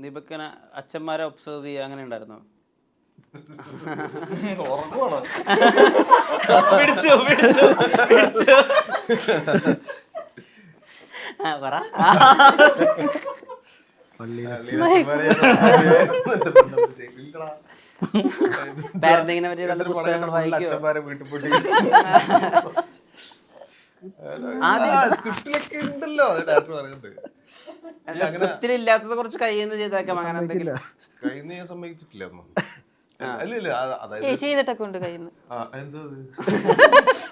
ദീപക്കന അച്ഛന്മാരെ ഒബ്സർവ് ചെയ്യുക അങ്ങനെ ഉണ്ടായിരുന്നു? പറ. പാരന്റിങ്ങിനെ പറ്റിയുള്ള പുസ്തകങ്ങൾ സ്ക്രിപ്റ്റിലൊക്കെ ഉണ്ടല്ലോ ഡയറക്ടർ പറയുന്നുണ്ട്. സ്ക്രിപ്റ്റിൽ ഇല്ലാത്തത് കുറച്ച് കയ്യിൽ നിന്ന് ചെയ്തേക്കാം അങ്ങനെ എന്തെങ്കിലും കയ്യിൽ നിന്ന് ഞാൻ സമ്മതിച്ചിട്ടില്ല അതായത് ചെയ്തിട്ടൊക്കെ ഉണ്ട് കയ്യിൽ നിന്ന് ആ, എന്താ അത്?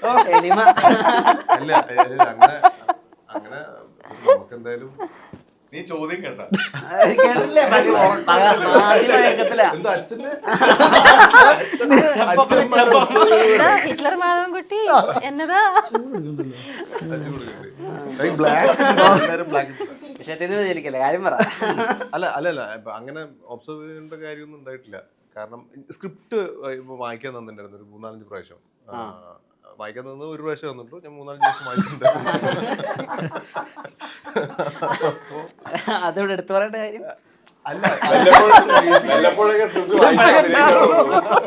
ഓ എളിമ. അല്ല അല്ല, അങ്ങനെ അങ്ങനെ നമുക്ക് എന്തായാലും നീ ചോദ്യം കേട്ട. ഹിറ്റ്ലർ മാധവൻകുട്ടി എന്നതാ? ബ്ലാക്ക് ബ്ലാക്ക് വിഷയത്തിൽ വിചാരിക്കല്ലേ? കാര്യം പറ. അല്ല അല്ല അല്ല. ഇപ്പൊ അങ്ങനെ ഒബ്സർവ് ചെയ്യേണ്ട കാര്യമൊന്നും ഉണ്ടായിട്ടില്ല. കാരണം സ്ക്രിപ്റ്റ് വായിക്കാൻ തന്നിട്ടുണ്ടായിരുന്നു ഒരു മൂന്നാലഞ്ച് പ്രാവശ്യം. വായിക്കാൻ തന്നത് ഒരു പ്രാവശ്യം തന്നിട്ടു ഞാൻ മൂന്നാലഞ്ച് പ്രാവശ്യം വായിച്ചിട്ടുണ്ടായിരുന്നു. അതോടെ എടുത്തു പറയേണ്ട കാര്യം?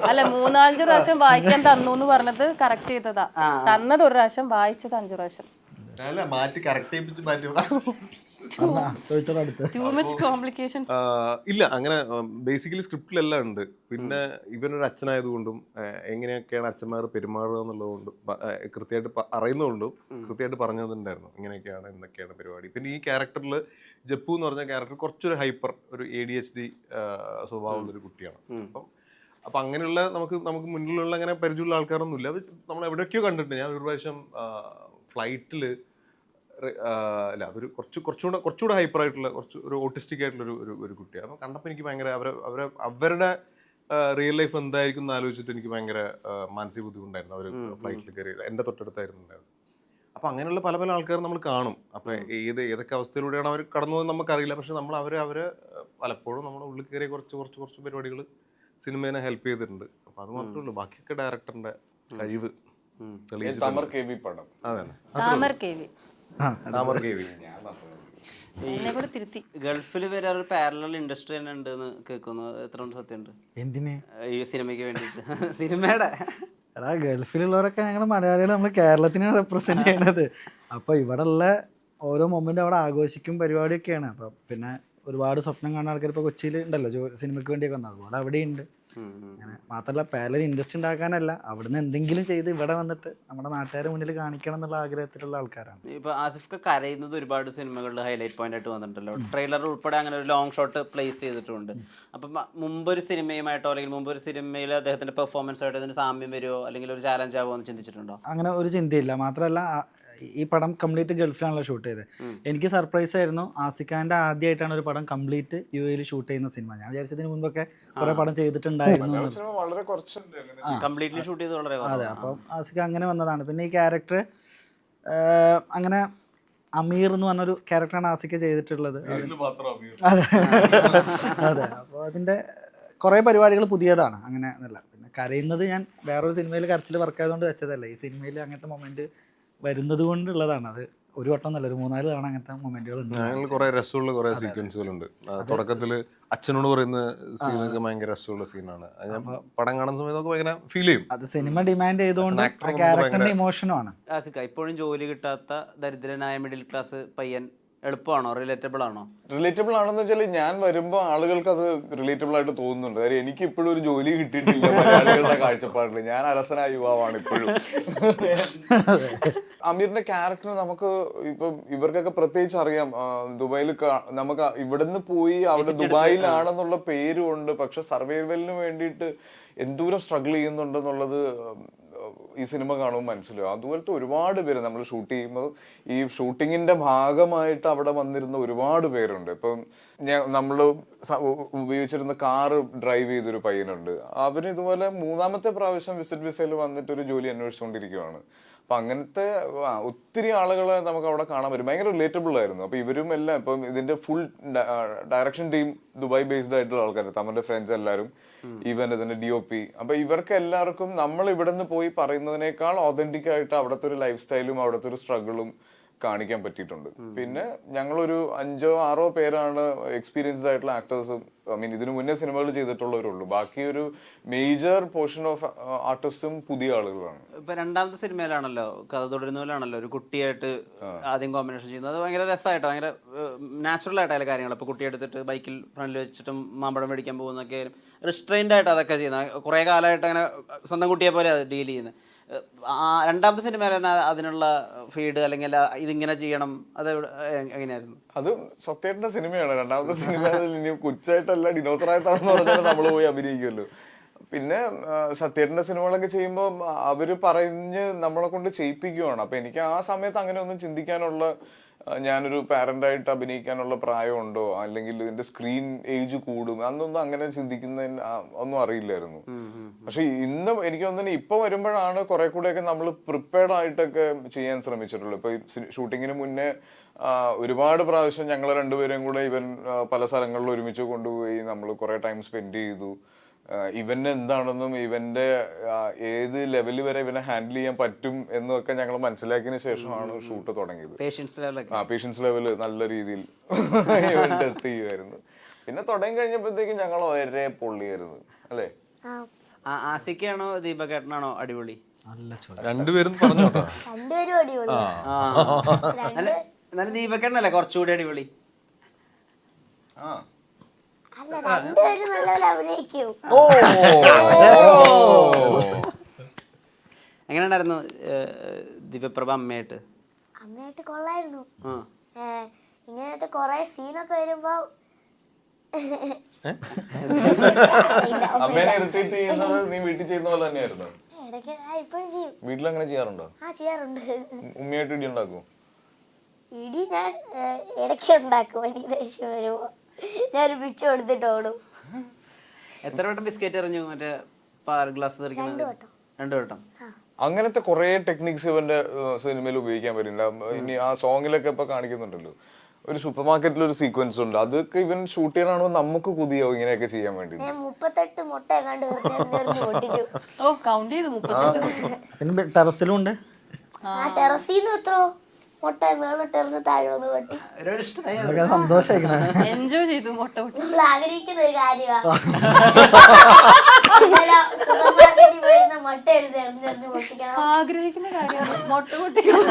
അല്ല മൂന്നാലഞ്ച് പ്രാവശ്യം വായിക്കാൻ തന്നു എന്ന് പറഞ്ഞത് കറക്റ്റ് ചെയ്തതാ. തന്നത് ഒരു പ്രാവശ്യം വായിച്ചത് അഞ്ചു പ്രാവശ്യം. അല്ല മാറ്റി കറക്റ്റ് ചെയ്യിപ്പിച്ച് മാറ്റി ചോദിച്ചോളൂ അടുത്ത്. ടു മച്ച് കോംപ്ലിക്കേഷൻ ഇല്ല അങ്ങനെ ബേസിക്കലി സ്ക്രിപ്റ്റിലെല്ലാം ഉണ്ട്. പിന്നെ ഇവനൊരു അച്ഛനായതുകൊണ്ടും എങ്ങനെയൊക്കെയാണ് അച്ഛന്മാർ പെരുമാറുക എന്നുള്ളതുകൊണ്ടും കൃത്യമായിട്ട് അറിയുന്നതുകൊണ്ടും കൃത്യമായിട്ട് പറഞ്ഞതുണ്ടായിരുന്നു. ഇങ്ങനെയൊക്കെയാണ് എന്നൊക്കെയാണ് പരിപാടി. പിന്നെ ഈ ക്യാരക്ടറിൽ ജപ്പു എന്ന് പറഞ്ഞ ക്യാരക്ടർ കുറച്ചൊരു ഹൈപ്പർ ഒരു എ ഡി എച്ച് ഡി സ്വഭാവമുള്ള ഒരു കുട്ടിയാണ്. അപ്പം അപ്പൊ അങ്ങനെയുള്ള നമുക്ക് നമുക്ക് മുന്നിലുള്ള അങ്ങനെ പരിചയമുള്ള ആൾക്കാരൊന്നുമില്ല. നമ്മൾ എവിടെയൊക്കെയോ കണ്ടിട്ടുണ്ട്. ഞാൻ ഒരു പ്രാവശ്യം ഫ്ലൈറ്റിൽ അല്ല അതൊരു കുറച്ച് കുറച്ചുകൂടെ കുറച്ചുകൂടെ ഹൈപ്പർ ആയിട്ടുള്ള കുറച്ച് ഒരു ഓട്ടിസ്റ്റിക് ആയിട്ടുള്ള ഒരു ഒരു കുട്ടിയാണ് അപ്പോൾ കണ്ടപ്പോൾ എനിക്ക് ഭയങ്കര അവരെ അവരെ അവരുടെ റിയൽ ലൈഫ് എന്തായിരിക്കും എന്ന് ആലോചിച്ചിട്ട് എനിക്ക് ഭയങ്കര മാനസിക ബുദ്ധിമുട്ടായിരുന്നു അവർ ഫ്ലൈറ്റിൽ കയറി എന്റെ തൊട്ടടുത്തായിരുന്നു ഉണ്ടായിരുന്നു അപ്പോൾ അങ്ങനെയുള്ള പല പല ആൾക്കാർ നമ്മൾ കാണും. അപ്പോൾ ഏത് ഏതൊക്കെ അവസ്ഥയിലൂടെയാണ് അവർ കടന്നു പോകുന്നത് നമുക്കറിയില്ല. പക്ഷെ നമ്മൾ അവർ അവരെ പലപ്പോഴും നമ്മുടെ ഉള്ളിൽ കയറിയ കുറച്ച് കുറച്ച് കുറച്ച് പരിപാടികൾ സിനിമേനെ ഹെൽപ്പ് ചെയ്തിട്ടുണ്ട്. അപ്പോൾ അത് മാത്രമേ ഉള്ളൂ. ബാക്കിയൊക്കെ ഡയറക്ടറിന്റെ കഴിവ്. തമർ കെ വി പടം. അതാണ്. Thamar K V. Thamar K V എന്നെ കൂടെ തിരുത്തി. ഗൾഫിൽ വരെ ഒരു പാരലൽ ഇൻഡസ്ട്രി തന്നെ ഉണ്ട് എന്ന് കേൾക്കുന്നു. എത്ര സത്യമുണ്ട്? എന്തിന്? ഈ സിനിമയ്ക്ക് വേണ്ടിയിട്ട്. സിനിമയുടെ. എടാ ഗൾഫിലുള്ളവരൊക്കെ ഞങ്ങൾ മലയാളികൾ നമ്മൾ കേരളത്തിനാണ് റെപ്രസെന്റ് ചെയ്യണത്. അപ്പൊ ഇവിടെ ഉള്ള ഓരോ മൊമെന്റ് അവിടെ ആഘോഷിക്കും പരിപാടിയൊക്കെയാണ്. അപ്പൊ പിന്നെ ഒരുപാട് സ്വപ്നം കാണുന്ന ആൾക്കാർ ഇപ്പൊ കൊച്ചിയിൽ ഉണ്ടല്ലോ സിനിമയ്ക്ക് വേണ്ടിയൊക്കെ വന്നത്. അതുപോലെ അവിടെയുണ്ട്. അങ്ങനെ. മാത്രമല്ല പാരലൽ ഇൻഡസ്ട്രി ഉണ്ടാക്കാനല്ല. അവിടുന്ന് എന്തെങ്കിലും ചെയ്ത് ഇവിടെ വന്നിട്ട് നമ്മുടെ നാട്ടുകാരെ മുന്നിൽ കാണിക്കണം എന്നുള്ള ആഗ്രഹത്തിലുള്ള ആൾക്കാരാണ്. ഇപ്പൊ ആസിഫ് കരയുന്നത് ഒരുപാട് സിനിമകളിൽ ഹൈലൈറ്റ് പോയിന്റ് ആയിട്ട് വന്നിട്ടുണ്ടല്ലോ. ട്രെയിലർ ഉൾപ്പെടെ അങ്ങനെ ഒരു ലോങ് ഷോട്ട് പ്ലേസ് ചെയ്തിട്ടുണ്ട്. അപ്പം മുമ്പൊരു സിനിമയുമായിട്ടോ അല്ലെങ്കിൽ മുമ്പൊരു സിനിമയിൽ അദ്ദേഹത്തിന്റെ പെർഫോമൻസ് ആയിട്ട് ഇതിന് സാമ്യം വരുമോ അല്ലെങ്കിൽ ഒരു ചാലഞ്ച് ആവുമോ എന്ന് ചിന്തിച്ചിട്ടുണ്ടോ? അങ്ങനെ ഒരു ചിന്തയില്ല. മാത്രമല്ല ഈ പടം കംപ്ലീറ്റ് ഗൾഫിലാണല്ലോ ഷൂട്ട് ചെയ്തത്. എനിക്ക് സർപ്രൈസ് ആയിരുന്നു ആസിഖാന്റെ ആദ്യമായിട്ടാണ് ഒരു പടം കംപ്ലീറ്റ് യു എയിൽ ഷൂട്ട് ചെയ്യുന്ന സിനിമ. ഞാൻ വിചാരിച്ചതിന് മുമ്പൊക്കെ കുറെ പടം ചെയ്തിട്ടുണ്ടായിരുന്നു. എന്നുള്ളത്. സിനിമ വളരെ കുറച്ചുണ്ട് അങ്ങനെ. കംപ്ലീറ്റ്ലി ഷൂട്ട് ചെയ്ത് വളരെ അതെ അപ്പം ആസിഖ അങ്ങനെ വന്നതാണ്. പിന്നെ ഈ ക്യാരക്ടർ അങ്ങനെ അമീർ എന്ന് പറഞ്ഞൊരു ക്യാരക്ടറാണ് ആസിക്ക ചെയ്തിട്ടുള്ളത്. അത് അതെ. അതെ അപ്പോൾ അതിന്റെ കുറേ പരിപാടികൾ പുതിയതാണ് അങ്ങനെ എന്നല്ല. പിന്നെ കരയുന്നത് ഞാൻ വേറൊരു സിനിമയിൽ കരച്ചിൽ വർക്ക് ആയതുകൊണ്ട് വെച്ചതല്ല. ഈ സിനിമയിൽ അങ്ങനത്തെ മൊമെന്റ് വരുന്നത് കൊണ്ടുള്ളതാണ് അത് ഒരു വട്ടം നല്ല ഒരു മൂന്നാൽ തവണ അങ്ങനത്തെ മൊമെന്റുകൾ ഉണ്ട് കുറെ രസമുള്ള കുറെ സീക്വൻസുകളുണ്ട്. തുടക്കത്തിൽ അച്ഛനോട് പറയുന്ന സീനൊക്കെ ഭയങ്കര രസമുള്ള സീനാണ്. ഞാൻ പടം കാണുന്ന സമയത്തൊക്കെ ഭയങ്കര ഫീൽ ചെയ്യും. അത് സിനിമ ഡിമാൻഡ് ചെയ്തുകൊണ്ട് ക്യാരക്ടറിന്റെ ഇമോഷനുമാണ് ഇപ്പോഴും ജോലി കിട്ടാത്ത ദരിദ്രനായ മിഡിൽ ക്ലാസ് പയ്യൻ എളുപ്പമാണോ? റിലേറ്റബിൾ ആണോ? റിലേറ്റബിൾ ആണെന്ന് വെച്ചാൽ ഞാൻ വരുമ്പോൾ ആളുകൾക്ക് അത് റിലേറ്റബിൾ ആയിട്ട് തോന്നുന്നുണ്ട്. കാര്യം എനിക്ക് ഇപ്പോഴും ഒരു ജോലി കിട്ടിയിട്ടില്ല മലയാളികളുടെ കാഴ്ചപ്പാടിൽ ഞാൻ അലസനായ യുവാവാണ് ഇപ്പോഴും. അമീറിന്റെ ക്യാരക്ടർ നമുക്ക് ഇപ്പം ഇവർക്കൊക്കെ പ്രത്യേകിച്ച് അറിയാം. ദുബായിൽ നമുക്ക് ഇവിടുന്ന് പോയി അവിടെ ദുബായിലാണെന്നുള്ള പേരുണ്ട്. പക്ഷെ സർവൈവലിന് വേണ്ടിയിട്ട് എന്തോരം സ്ട്രഗിൾ ചെയ്യുന്നുണ്ടെന്നുള്ളത് ഈ സിനിമ കാണുമ്പോൾ മനസ്സിലാവും. അതുപോലത്തെ ഒരുപാട് പേര് നമ്മൾ ഷൂട്ട് ചെയ്യുമ്പോൾ ഈ ഷൂട്ടിങ്ങിന്റെ ഭാഗമായിട്ട് അവിടെ വന്നിരുന്ന ഒരുപാട് പേരുണ്ട്. ഇപ്പം ഞാൻ നമ്മൾ ഉപയോഗിച്ചിരുന്ന കാർ ഡ്രൈവ് ചെയ്തൊരു പയ്യനുണ്ട്. അവന് ഇതുപോലെ മൂന്നാമത്തെ പ്രാവശ്യം വിസിറ്റ് വിസയിൽ വന്നിട്ട് ഒരു ജോലി അന്വേഷിച്ചുകൊണ്ടിരിക്കുകയാണ് അപ്പൊ അങ്ങനത്തെ ഒത്തിരി ആളുകളെ നമുക്ക് അവിടെ കാണാൻ പറ്റും. ഭയങ്കര റിലേറ്റബിൾ ആയിരുന്നു. അപ്പൊ ഇവരും എല്ലാം ഇപ്പം ഇതിന്റെ full direction team Dubai based ആയിട്ടുള്ള ആൾക്കാർ തമ്മിലെ ഫ്രണ്ട്സ് എല്ലാവരും ഈവൻ ഇതിന്റെ ഡി ഒ പി അപ്പൊ ഇവർക്ക് എല്ലാവർക്കും നമ്മൾ ഇവിടെ നിന്ന് പോയി പറയുന്നതിനേക്കാൾ ഒതന്റിക് ആയിട്ട് അവിടുത്തെ ഒരു ലൈഫ് സ്റ്റൈലും അവിടുത്തെ ഒരു സ്ട്രഗിളും കാണിക്കാൻ പറ്റിയിട്ടുണ്ട്. പിന്നെ ഞങ്ങളൊരു അഞ്ചോ ആറോ പേരാണ് എക്സ്പീരിയൻസ്ഡ് ആയിട്ടുള്ള ആക്ടേഴ്സ് ഐ മീൻ ഇതിനു മുന്നേ സിനിമകൾ ചെയ്തിട്ടുള്ളവരുള്ളൂ. ബാക്കി ഒരു മേജർ പോർഷൻ ഓഫ് ആർട്ടിസ്റ്റും പുതിയ ആളുകളാണ്. ഇപ്പൊ രണ്ടാമത്തെ സിനിമയിലാണല്ലോ കഥ തുടരുന്നതിലാണല്ലോ ഒരു കുട്ടിയായിട്ട് ആദ്യം കോമ്പിനേഷൻ ചെയ്യുന്നത്. അത് ഭയങ്കര രസമായിട്ട് ഭയങ്കര നാച്ചുറൽ ആയിട്ടല്ല കാര്യങ്ങൾ ഇപ്പൊ കുട്ടി എടുത്തിട്ട് ബൈക്കിൽ ഫ്രണ്ടിൽ വെച്ചിട്ടും മാമ്പഴം മേടിക്കാൻ പോകുന്നൊക്കെ റിസ്ട്രെയിൻഡ് ആയിട്ട് അതൊക്കെ ചെയ്യുന്നത്. കുറെ കാലമായിട്ട് അങ്ങനെ സ്വന്തം കുട്ടിയെ പോലെ അത് ഡീൽ ചെയ്യുന്നത്. രണ്ടാമത്തെ സിനിമ അതിനുള്ള ഫീഡ് അല്ലെങ്കിൽ ഇതിങ്ങനെ ചെയ്യണം അത് എങ്ങനെയായിരുന്നു? അത് സത്യേട്ടന്റെ സിനിമയാണ്. രണ്ടാമത്തെ സിനിമ കുച്ചായിട്ടല്ല ഡിനോസറായിട്ടാണെന്ന് പറഞ്ഞാൽ നമ്മൾ പോയി അഭിനയിക്കുമല്ലോ. പിന്നെ സത്യേട്ടന്റെ സിനിമകളൊക്കെ ചെയ്യുമ്പോൾ അവർ പറഞ്ഞ് നമ്മളെ കൊണ്ട് ചെയ്യിപ്പിക്കുവാണ്. അപ്പൊ എനിക്ക് ആ സമയത്ത് അങ്ങനെ ഒന്നും ചിന്തിക്കാനുള്ള ഞാനൊരു പാരന്റായിട്ട് അഭിനയിക്കാനുള്ള പ്രായമുണ്ടോ? അല്ലെങ്കിൽ ഇതിന്റെ സ്ക്രീൻ ഏജ് കൂടും? അന്നൊന്നും അങ്ങനെ ചിന്തിക്കുന്നതിന് ഒന്നും അറിയില്ലായിരുന്നു. പക്ഷെ ഇന്ന് എനിക്ക് തോന്നുന്നു ഇപ്പൊ വരുമ്പോഴാണ് കുറെ കൂടെയൊക്കെ നമ്മൾ പ്രിപ്പയർഡ് ആയിട്ടൊക്കെ ചെയ്യാൻ ശ്രമിച്ചിട്ടുള്ളൂ. ഇപ്പൊ ഷൂട്ടിങ്ങിന് മുന്നേ ഒരുപാട് പ്രാവശ്യം ഞങ്ങൾ രണ്ടുപേരും കൂടെ ഇവൻ പല സ്ഥലങ്ങളിൽ ഒരുമിച്ച് കൊണ്ടുപോയി നമ്മൾ കുറെ ടൈം സ്പെൻഡ് ചെയ്തു. ഇവന് എന്താണെന്നും ഇവന്റെ ഏത് ലെവലിൽ വരെ ഇവനെ ഹാൻഡിൽ ചെയ്യാൻ പറ്റും എന്നൊക്കെ ഞങ്ങൾ മനസ്സിലാക്കിയതിന് ശേഷമാണ് ഷൂട്ട് തുടങ്ങിയത്. ആ പേഷ്യൻസ് ലെവൽ നല്ല രീതിയിൽ ഇവൻ ടെസ്റ്റ് ചെയ്യുമായിരുന്നു. പിന്നെ തുടങ്ങി കഴിഞ്ഞപ്പോഴത്തേക്കും ഞങ്ങൾ ഒരേ പൊള്ളിയായിരുന്നു അല്ലേ? ആ- ആസിക്കാണോ ദീപകേട്ടനാണോ അടിപൊളി? രണ്ടുപേരും പറഞ്ഞു കേട്ടോ രണ്ടുപേരും അടിപൊളി. ആ. നല്ല ദീപകേട്ടനല്ലേ കുറച്ചുകൂടി അടിപൊളി? ആ. അല്ല രണ്ടുപേരും നല്ലപോലെ അഭിനയിക്കും. എങ്ങനെ ഉണ്ടായിരുന്നു ദിവ്യപ്രഭ അമ്മയായിട്ട്? അമ്മയായിട്ട് കൊള്ളായിരുന്നു. ആ. ഇങ്ങനത്തെ കൊറേ സീനൊക്കെ വരുമ്പോ അമ്മേനെ ഇറിറ്റേറ്റ് ചെയ്യുന്നത് നീ വീട്ടിൽ ചെയ്യുന്ന പോലെ തന്നെയായിരുന്നു. ഇടയ്ക്ക് ആ ഇപ്പോഴും ചെയ്യും. വീട്ടിൽ അങ്ങനെ ചെയ്യാറുണ്ടോ? ആ ചെയ്യാറുണ്ട്. ഉമ്മയായിട്ട് ഇടി ഉണ്ടാക്കും ഇടി ഞാൻ ഇടയ്ക്ക് ഉണ്ടാക്കും എനിക്ക് ദേഷ്യം വരുമ്പോ ഞാൻ പിച്ചു കൊടുത്തിട്ട് ഓടും. എത്ര വട്ടം ബിസ്ക്കറ്റ് എറിഞ്ഞു? മറ്റേ പാർ ഗ്ലാസ് തെറിക്കുന്നത് രണ്ടു വട്ടം. അങ്ങനത്തെ കുറെ ടെക്നിക്സ് ഇവന്റെ സിനിമയിൽ ഉപയോഗിക്കാൻ പറ്റില്ല ഇനി ആ സോങ്ങിലൊക്കെ ഇപ്പൊ കാണിക്കുന്നുണ്ടല്ലോ. ഒരു സൂപ്പർ മാർക്കറ്റിൽ ഒരു സീക്വൻസ് ഉണ്ട്. അതൊക്കെ ഇവൻ ഷൂട്ട് ചെയ്യണോ നമുക്ക് പുതിയോ ഇങ്ങനെയൊക്കെ ചെയ്യാൻ വേണ്ടി മുപ്പത്തെട്ട് മുട്ട ഓ കൗണ്ട് ചെയ്തു പിന്നെ ടെറസിലും ഉണ്ട്. ആ ടെറസിന്ന് എത്രോ മുട്ട ടെറസ് താഴെ വന്ന് പൊട്ടി എൻജോയ് ചെയ്തു മുട്ട പൊട്ടി. നമ്മൾ ആഗ്രഹിക്കുന്ന ഒരു കാര്യമാണ് മുട്ട പൊട്ടിക്കണം. ആഗ്രഹിക്കുന്ന കാര്യമാണ്. മുട്ട പൊട്ടിക്കണം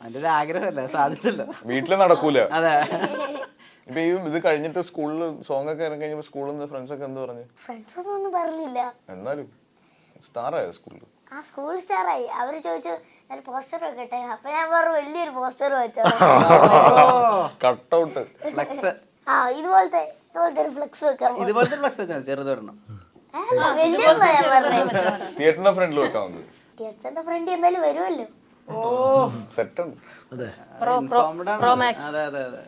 അതിന്റെ ഒരു ആഗ്രഹമല്ല സാധിച്ചല്ലോ. വീട്ടിൽ നടക്കൂല. അതെ. ഇപ്പൊ ഈ ഇത് കഴിഞ്ഞിട്ട് സ്കൂളിൽ സോങ് ഒക്കെ ഇറങ്ങി കഴിഞ്ഞപ്പോ സ്കൂളിൽ നിന്ന് ഫ്രണ്ട്സ് ഒക്കെ എന്ത് പറഞ്ഞു? ഫ്രണ്ട്സ് ഒന്നും ഒന്നും പറഞ്ഞില്ല. എന്നാലും സ്റ്റാറായോ സ്കൂളിൽ ആ സ്കൂൾ സ്റ്റാറായി അവർ ചോദിച്ചു ഞാൻ പോസ്റ്റർ വെക്കട്ടെ? അപ്പൊ ഞാൻ പറഞ്ഞു വലിയൊരു പോസ്റ്റർ വെച്ചോ. കട്ടൗട്ട് ഫ്ലക്സ് ആ ഇതുപോലത്തെ ഇതുപോലത്തെ ഒരു ഫ്ലെക്സ് വെക്കാം ഇതുപോലത്തെ ഫ്ലക്സ് വെച്ചാൽ ചെറുതൊരെണ്ണം. വലിയ തിയേറ്ററിന്റെ ഫ്രണ്ടിൽ വെക്കാവുന്നത് ടീച്ചറിന്റെ ഫ്രണ്ട് എന്തായാലും വരുമല്ലോ. സെറ്റ് ഉണ്ട്. അതെ അതെ അതെ.